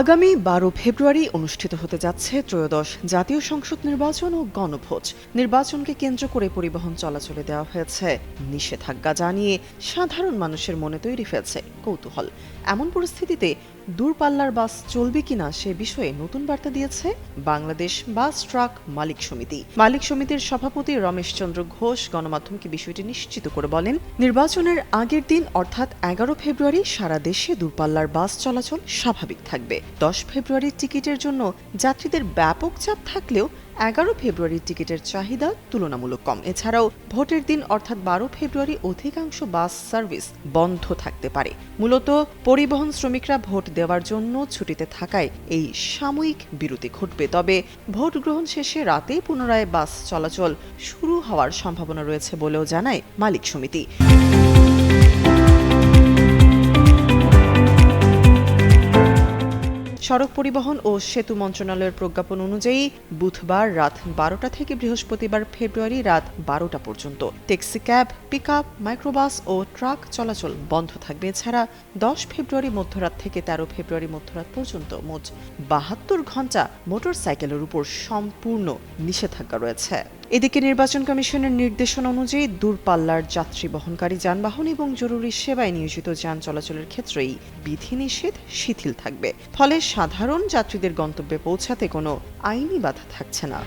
আগামী বারো ফেব্রুয়ারি অনুষ্ঠিত হতে যাচ্ছে ত্রয়োদশ জাতীয় সংসদ নির্বাচন ও গণভোজ নির্বাচনকে কেন্দ্র করে পরিবহন চলাচলে দেওয়া হয়েছে। নিষেধাজ্ঞা জানিয়ে সাধারণ মানুষের মনে তৈরি হয়েছে কৌতূহল। এমন পরিস্থিতিতে দূরপাল্লার বাস চলবে কিনা সে বিষয়ে নতুন বার্তা দিয়েছে বাংলাদেশ বাস ট্রাক মালিক সমিতি। মালিক সমিতির সভাপতি রমেশ চন্দ্র ঘোষ গণমাধ্যমকে বিষয়টি নিশ্চিত করে বলেন, নির্বাচনের আগের দিন অর্থাৎ এগারো ফেব্রুয়ারি সারা দেশে দূরপাল্লার বাস চলাচল স্বাভাবিক থাকবে। দশ ফেব্রুয়ারির টিকিটের জন্য যাত্রীদের ব্যাপক চাপ থাকলেও এগারো ফেব্রুয়ারির টিকিটের চাহিদা তুলনামূলক কম। এছাড়াও ভোটের দিন অর্থাৎ বারো ফেব্রুয়ারি অধিকাংশ বাস সার্ভিস বন্ধ থাকতে পারে। মূলত পরিবহন শ্রমিকরা ভোট দেওয়ার জন্য ছুটিতে থাকায় এই সাময়িক বিরতি ঘটবে। তবে ভোট গ্রহণ শেষে রাতেই পুনরায় বাস চলাচল শুরু হওয়ার সম্ভাবনা রয়েছে বলেও জানায় মালিক সমিতি। সড়ক পরিবহন ও সেতু মন্ত্রণালয়ের প্রজ্ঞাপন অনুযায়ী বুধবার রাত বারোটা থেকে বৃহস্পতিবার ফেব্রুয়ারি রাত বারোটা পর্যন্ত। Taxi cab pick up microbus ও ট্রাক চলাচল বন্ধ থাকবে এছাড়া দশ ফেব্রুয়ারি মধ্যরাত থেকে তেরো ফেব্রুয়ারি মধ্যরাত পর্যন্ত মোট বাহাত্তর ঘণ্টা মোটর সাইকেলের উপর সম্পূর্ণ নিষেধাজ্ঞা রয়েছে। এদিকে নির্বাচন কমিশনের নির্দেশনা অনুযায়ী দূরপাল্লার যাত্রী বহনকারী যানবাহন এবং জরুরি সেবায় নিয়োজিত যান চলাচলের ক্ষেত্রেই বিধিনিষেধ শিথিল থাকবে। ফলে সাধারণ যাত্রীদের গন্তব্যে পৌঁছাতে কোনো আইনি বাধা থাকছে না।